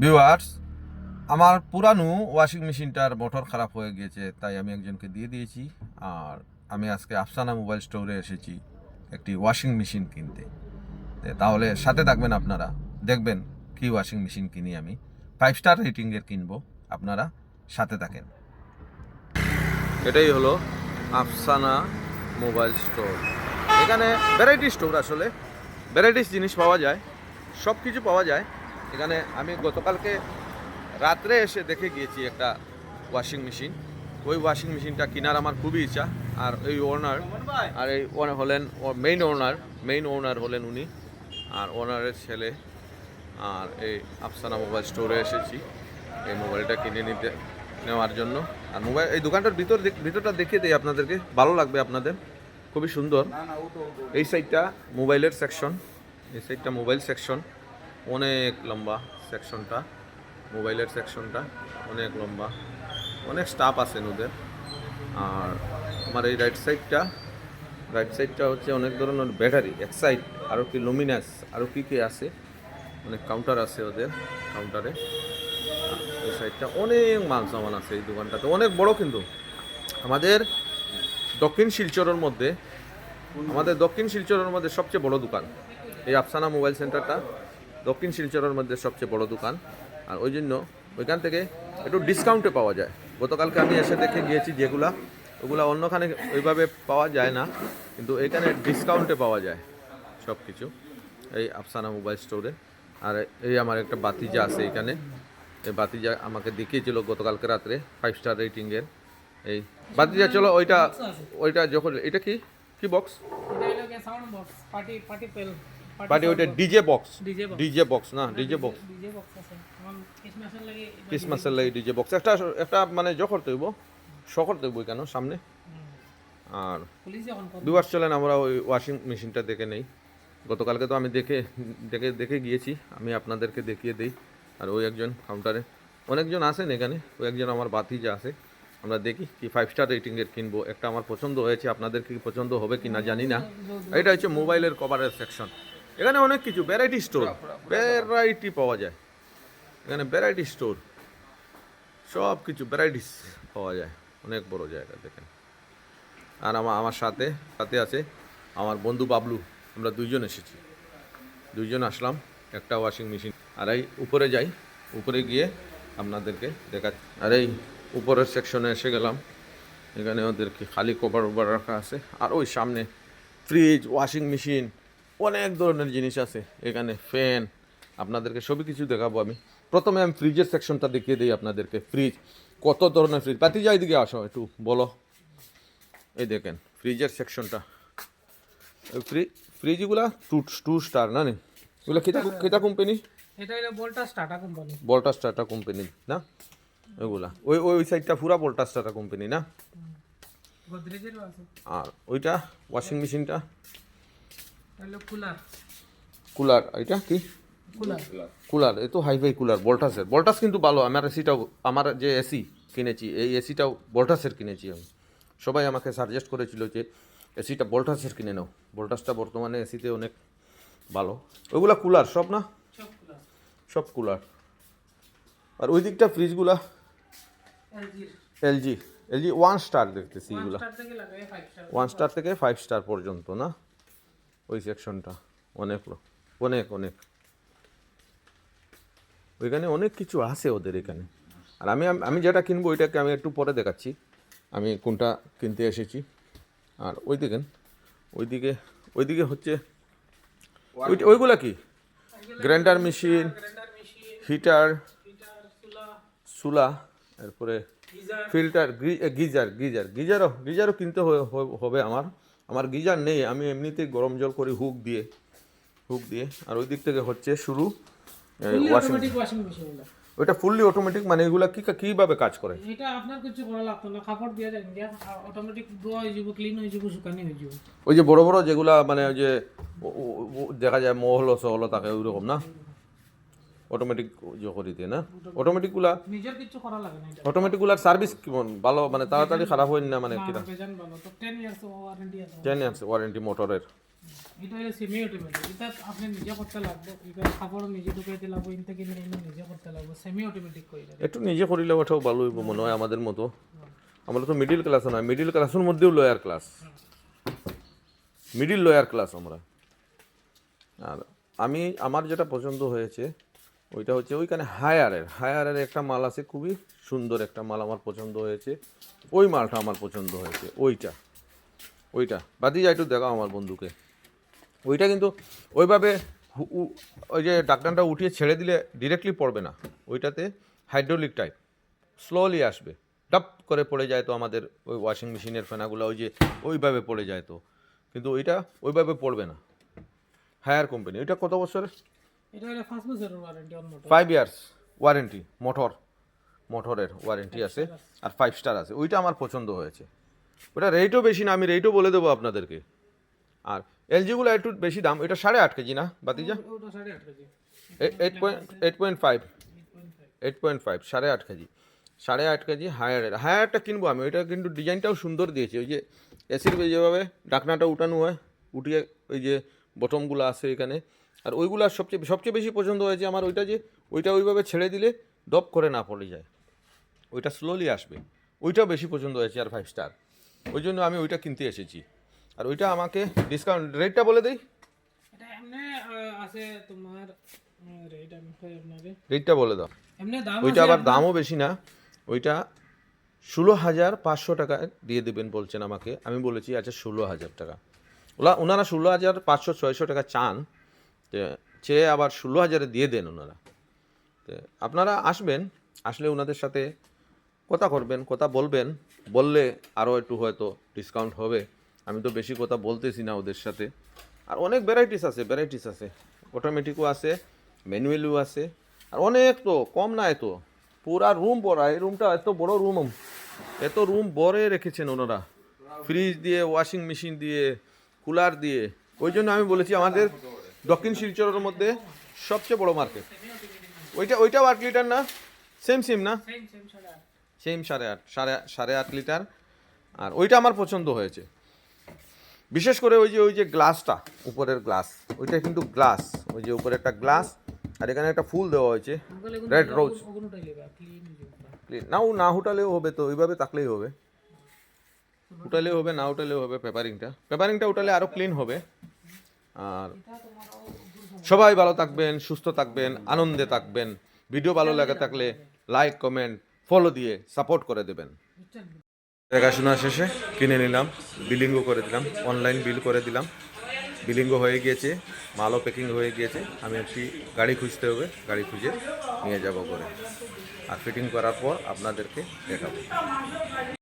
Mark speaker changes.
Speaker 1: Viewers আমার পুরানো washing মেশিনটার মোটর খারাপ হয়ে গিয়েছে, তাই আমি একজনকে দিয়ে দিয়েছি। আর আমি আজকে আফসানা মোবাইল স্টোরে এসেছি একটি ওয়াশিং মেশিন কিনতে। তাহলে সাথে থাকবেন আপনারা। দেখবেন কি ওয়াশিং মেশিন কিনি আমি। ফাইভ স্টার রেটিংয়ের কিনবো। আপনারা সাথে থাকেন। এটাই হলো আফসানা মোবাইল স্টোর। এখানে ভ্যারাইটি স্টোর আসলে। ভ্যারাইটিস জিনিস পাওয়া যায়। সব কিছু পাওয়া যায়। এখানে আমি গতকালকে রাত্রে এসে দেখে গিয়েছি একটা ওয়াশিং মেশিন ওই ওয়াশিং মেশিনটা কেনার আমার খুবই ইচ্ছা, আর এই ওনার আর এই ওনার হলেন মেইন ওনার মেইন ওনার হলেন উনি, আর ওনারের ছেলে, আর এই আফসানা মোবাইল স্টোরে এসেছি, এই মোবাইলটা কিনে নিতে, নেওয়ার জন্য। আর মোবাইল এই দোকানটার ভিতর ভিতরটা দেখিয়ে দিই আপনাদেরকে, ভালো লাগবে আপনাদের, খুবই সুন্দর। এই সাইডটা মোবাইলের সেকশন এই সাইডটা মোবাইল সেকশন অনেক লম্বা সেকশনটা, মোবাইলের সেকশনটা অনেক লম্বা। অনেক স্টাফ আছেন ওদের। আর আমার এই রাইট সাইডটা রাইট সাইডটা হচ্ছে অনেক ধরনের ব্যাটারি এক সাইড আরও কি লুমিনাস আরও কী কী আছে, অনেক কাউন্টার আছে ওদের কাউন্টারে এই সাইডটা অনেক মাল সামান আছে এই দোকানটাতে, অনেক বড় কিন্তু। আমাদের দক্ষিণ শিলচরের মধ্যে, আমাদের দক্ষিণ শিলচরের মধ্যে সবচেয়ে বড় দোকান, এই আফসানা মোবাইল সেন্টারটা। দক্ষিণ শিলচরের মধ্যে সবচেয়ে বড় দোকান। আর ওই জন্য ওইখান থেকে একটু ডিসকাউন্টে পাওয়া যায়। গতকালকে আমি এসে দেখে গিয়েছি যেগুলা, ওগুলা অন্যখানে ওইভাবে পাওয়া যায় না, কিন্তু এখানে ডিসকাউন্টে পাওয়া যায় সব কিছু এই আফসানা মোবাইল স্টোরে আর এই আমার একটা বাতিজা আছে এখানে। এই বাতিজা আমাকে দেখিয়েছিল গতকালকে রাত্রে ফাইভ স্টার রেটিংয়ের এই বাতিজা, চলো ওইটা ওইটা যখন, এটা কি? কি বক্স
Speaker 2: পার্টি
Speaker 1: ওইটা ডিজে বক্স
Speaker 2: ডিজে বক্স
Speaker 1: না ডিজে বক্স
Speaker 2: বক্স ক্রিসমাসের লাগে
Speaker 1: ডিজে বক্স একটা একটা মানে জখর তৈব শখর তৈব কেন সামনে? আর দুবার চলেন আমরা ওই ওয়াশিং মেশিনটা দেখে নেই। গতকালকে তো আমি দেখে দেখে দেখে গিয়েছি। আমি আপনাদেরকে দেখিয়ে দিই। আর ওই একজন কাউন্টারে অনেকজন আসেন এখানে। ওই একজন আমার বাতিজা আছে। আমরা দেখি কি ফাইভ স্টার রেটিংয়ের কিনবো। একটা আমার পছন্দ হয়েছে। আপনাদের কি পছন্দ হবে কি না জানি না। এটা হচ্ছে মোবাইলের কভারের সেকশন এখানে অনেক কিছু ভ্যারাইটি স্টোর ভ্যারাইটি পাওয়া যায়। এখানে ভ্যারাইটি স্টোর সব কিছু ভ্যারাইটিস পাওয়া যায় অনেক বড় জায়গা দেখেন। আর আমার আমার সাথে সাথে আছে আমার বন্ধু বাবলু আমরা দুইজন এসেছি। দুইজন আসলাম একটা ওয়াশিং মেশিন আর এই উপরে যাই উপরে গিয়ে আপনাদেরকে দেখা আর এই উপরের সেকশনে এসে গেলাম। এখানে ওদেরকে খালি কভার ওভার রাখা আছে আর ওই সামনে ফ্রিজ ওয়াশিং মেশিন অনেক ধরনের জিনিস আছে। এখানে ফ্যান আপনাদেরকে সবই কিছু দেখাবো আমি। প্রথমে আমি ফ্রিজের সেকশনটা দেখিয়ে দিই আপনাদেরকে। ফ্রিজ কত ধরনের ফ্রিজ পাতি যাই দিকে আসো একটু বলো। এই দেখেন ফ্রিজের সেকশনটা ওই ফ্রি ফ্রিজগুলা টু টু স্টার না নি? এগুলো কিতা কোম্পানি
Speaker 2: এটা হলো ভোল্টাস টাটা কোম্পানি
Speaker 1: বলটাস টাটা কোম্পানি না? ওইগুলা ওই ওই ওই সাইডটা পুরা বলটাস টাটা কোম্পানি না?
Speaker 2: গোদরেজেরও আছে।
Speaker 1: আর ওইটা ওয়াশিং মেশিনটা
Speaker 2: কুলার।
Speaker 1: কুলার এটা কি?
Speaker 2: কুলার।
Speaker 1: এই তো হাইফাই কুলার ভোল্টাসের ভোল্টাস কিন্তু ভালো আমার এসিটাও আমার যে এসি কিনেছি এই এসিটাও ভোল্টাসের কিনেছি আমি। সবাই আমাকে সাজেস্ট করেছিল যে এসিটা ভোল্টাসের কিনে নাও। ভোল্টাসটা বর্তমানে এসিতে অনেক ভালো। ওইগুলা কুলার সব না?
Speaker 2: সব কুলার।
Speaker 1: আর ওই দিকটা ফ্রিজগুলা এলজি এলজি ওয়ান স্টার দেখতেছি এগুলা। ওয়ান স্টার থেকে ফাইভ স্টার পর্যন্ত না? ওই সেকশনটা অনেক অনেক অনেক। ওইখানে অনেক কিছু আছে ওদের এখানে। আর আমি আমি যেটা কিনবো ওইটাকে আমি একটু পরে দেখাচ্ছি। আমি কোনটা কিনতে এসেছি। আর ওই দিকেন ওইদিকে ওইদিকে হচ্ছে ওই- ওইগুলা কি? গ্রাইন্ডার মেশিন হিটার
Speaker 2: চুলা
Speaker 1: এরপরে ফিল্টার গিজার গিজার গিজারও গিজারও কিনতে হবে আমার। আমার গিজার নেই আমি এমনিতেই গরম জল করি হুক দিয়ে হুক দিয়ে। আর ওই দিক থেকে হচ্ছে শুরু ওয়াশিং
Speaker 2: মেশিন
Speaker 1: ওইটা ফুললি অটোমেটিক মানে এগুলা কি কীভাবে কাজ করে?
Speaker 2: এটা আপনার কিছু করা লাগতো না কাপড় দিয়ে দেন দিয়া অটোমেটিক ধোয়া হয়ে যাব ক্লিন হয়ে যাব শুকানি হয়ে যাব।
Speaker 1: ওই যে বড় বড় যেগুলা মানে ওই যে দেখা যায় মহলো সহলো থাকে ওই রকম না? অটোমেটিক যে করে দিয়ে না? অটোমেটিকগুলা
Speaker 2: নিজের কিছু করা লাগে না
Speaker 1: অটোমেটিকগুলার সার্ভিস কেমন ভালো মানে তাড়াতাড়ি খারাপ হয় না মানে কিরা
Speaker 2: বেজান 10 ইয়ার্স ওয়ারেন্টি আছে।
Speaker 1: মোটরের
Speaker 2: এটা হলো সেমি অটোমেটিক এটা আপনি নিজে করতে লাগবে। এটা কাপড় নিজে ঢুকাইতে লাগবে ইনতে কিনে নিজে করতে লাগবে। সেমি অটোমেটিক কইরা
Speaker 1: একটু নিজে করিলে ওঠাও ভালো হইব মনে হয় আমাদের মতো। আমরা তো মিডিল ক্লাস নয় মিডিল ক্লাসের মধ্যেও lower class middle lower class আমরা। আর আমি আমার যেটা পছন্দ হয়েছে ওইটা হচ্ছে ওইখানে হায়ারের। হায়ারের একটা মাল আছে, খুবই সুন্দর একটা মাল আমার পছন্দ হয়েছে। ওই মালটা আমার পছন্দ হয়েছে, ওইটা। ওইটা। বাদি যা একটু দেখাও আমার বন্ধুকে। ওইটা কিন্তু ওইভাবে ওই যে ডাক্তারটা উঠিয়ে ছেড়ে দিলে ডিরেক্টলি পড়বে না। ওইটাতে হাইড্রোলিক টাইপ স্লোলি আসবে। ডাপ করে পড়ে যায় তো আমাদের ওই ওয়াশিং মেশিনের ফেনাগুলো, ওই যে ওইভাবে পড়ে যায় তো। কিন্তু ওইটা ওইভাবে পড়বে না। হায়ার কোম্পানি ওইটা কত বছর
Speaker 2: এটা হলো বছরের warranty on motor
Speaker 1: five years warranty motor মোটরের ওয়ারেন্টি আছে আর ফাইভ স্টার আছে। ওইটা আমার পছন্দ হয়েছে। ওটা রেটও বেশি না আমি রেটও বলে দেবো আপনাদেরকে। আর এলজিগুলো একটু বেশি দাম এটা সাড়ে আট কেজি না বাতিজা? Eight point five
Speaker 2: eight point five
Speaker 1: eight point five সাড়ে আট কেজি। সাড়ে আট কেজি হায়ারের হায়ারটা কিনবো আমি ওইটা কিন্তু ডিজাইনটাও সুন্দর দিয়েছে। ওই যে এসির যেভাবে ডাকনাটা উঠানো হয় উঠিয়ে ওই যে বটমগুলো আছে এখানে আর ওইগুলো সবচেয়ে সবচেয়ে বেশি পছন্দ হয়েছে আমার ওইটা যে ওইটা ওইভাবে ছেড়ে দিলে দপ করে না পড়ে যায়। ওইটা স্লোলি আসবে। ওইটাও বেশি পছন্দ হয়েছে আর ফাইভ স্টার ওই জন্য আমি ওইটা কিনতে এসেছি। আর ওইটা আমাকে ডিসকাউন্ট রেটটা বলে দিই। রেটটা বলে দাও। ওইটা আবার দামও বেশি না। ওইটা ষোলো হাজার পাঁচশো টাকা দিয়ে দেবেন বলছেন আমাকে। আমি বলেছি আচ্ছা ষোলো হাজার টাকা। ওলা ওনারা ষোলো হাজার পাঁচশো ছয়শো টাকা চান। চেয়ে আবার ষোলো হাজারে দিয়ে দেন ওনারা। তো আপনারা আসবেন, আসলে ওনাদের সাথে কথা করবেন, কথা বলবেন, বললে আরও একটু হয়তো ডিসকাউন্ট হবে। আমি তো বেশি কথা বলতেছি না ওদের সাথে। আর অনেক ভ্যারাইটিস আছে ভ্যারাইটিস আছে। অটোমেটিকও আছে ম্যানুয়ালও আছে। আর অনেক তো, কম না এত পুরা রুম ভরা, এই রুমটা এত বড় রুম এত রুম ভরে রেখেছেন ওনারা। ফ্রিজ দিয়ে ওয়াশিং মেশিন দিয়ে কুলার দিয়ে। ওই জন্য আমি বলেছি আমাদের দক্ষিণ শিলচরের মধ্যে সবচেয়ে বড় মার্কেট ওইটা ওইটাও আট লিটার না? সেম সেম না?
Speaker 2: সেম সাড়ে আট।
Speaker 1: সাড়ে সাড়ে আট লিটার আর ওইটা আমার পছন্দ হয়েছে। বিশেষ করে ওই যে ওই যে গ্লাসটা উপরের গ্লাস ওইটা কিন্তু গ্লাস ওই যে উপরে একটা গ্লাস আর এখানে একটা ফুল দেওয়া হয়েছে। রেড রোজ না ও না উঠালেও হবে তো ওইভাবে তাকলেই হবে। উঠালেও হবে না উঠালেও হবে পেপারিংটা পেপারিংটা উঠালে আরও ক্লিন হবে। আর সবাই ভালো থাকবেন, সুস্থ থাকবেন, আনন্দে থাকবেন। ভিডিও ভালো লাগে থাকলে লাইক, কমেন্ট ফলো দিয়ে সাপোর্ট করে দেবেন। দেখাশোনা শেষে কিনে নিলাম বিলিংও করে দিলাম অনলাইন বিল করে দিলাম। বিলিংও হয়ে গিয়েছে, মালও প্যাকিং হয়ে গিয়েছে। আমি একটি গাড়ি খুঁজতে হবে, গাড়ি খুঁজে নিয়ে যাব করে আর ফিটিং করার পর আপনাদেরকে দেখাবো।